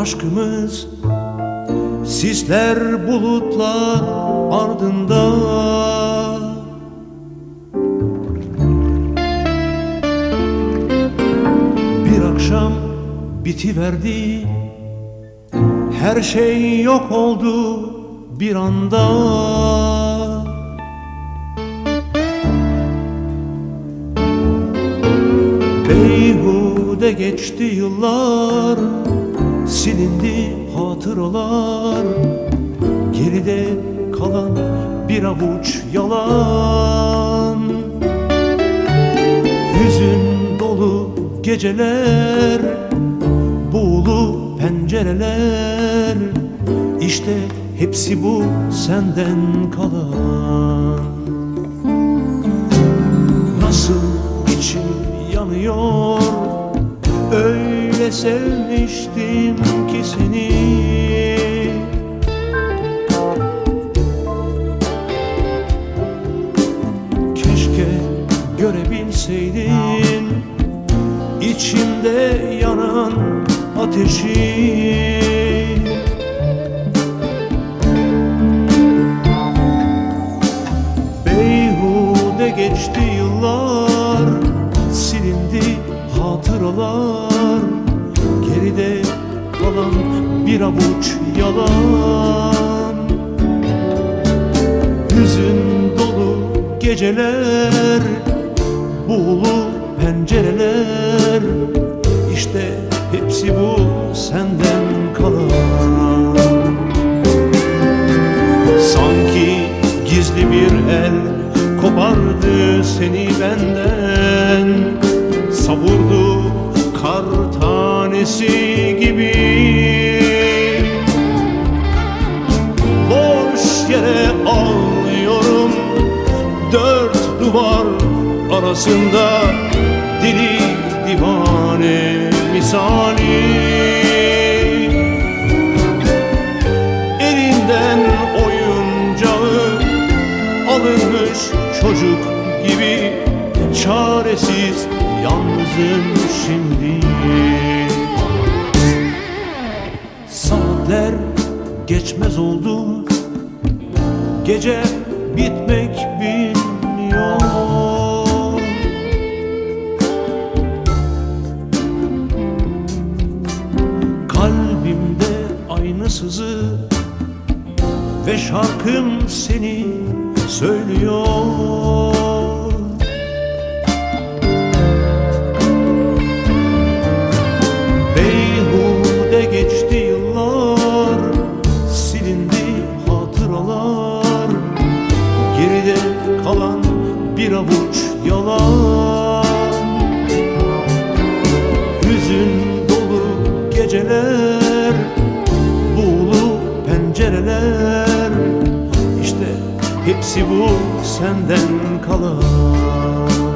aşkımız. Sisler bulutlar ardında. Bir akşam bitiverdi. Her şey yok oldu bir anda. Beyhude geçti yıllar Silindi hatıralar. Geride kalan bir avuç yalan. Hüzün dolu geceler Buğulu pencereler. İşte hepsi bu senden kalan. Nasıl içim yanıyor Sevmiştim ki seni. Keşke görebilseydin içimde yanan ateşi. Geçti yıllar Silindi hatıralar bir avuç yalan. Hüzün dolu geceler Buğulu pencereler. İşte hepsi bu senden kalan. Sanki gizli bir el kopardı seni benden. Savurdu kar tanesi arasında Deli divane misali. Elinden oyuncağı alınmış çocuk gibi Çaresiz yalnızım şimdi. Saatler geçmez oldu Gece bitmek bilmiyor sızı Ve şarkım seni söylüyor. Beyhude geçti yıllar Silindi hatıralar. Geride kalan bir avuç yalan senden kalan.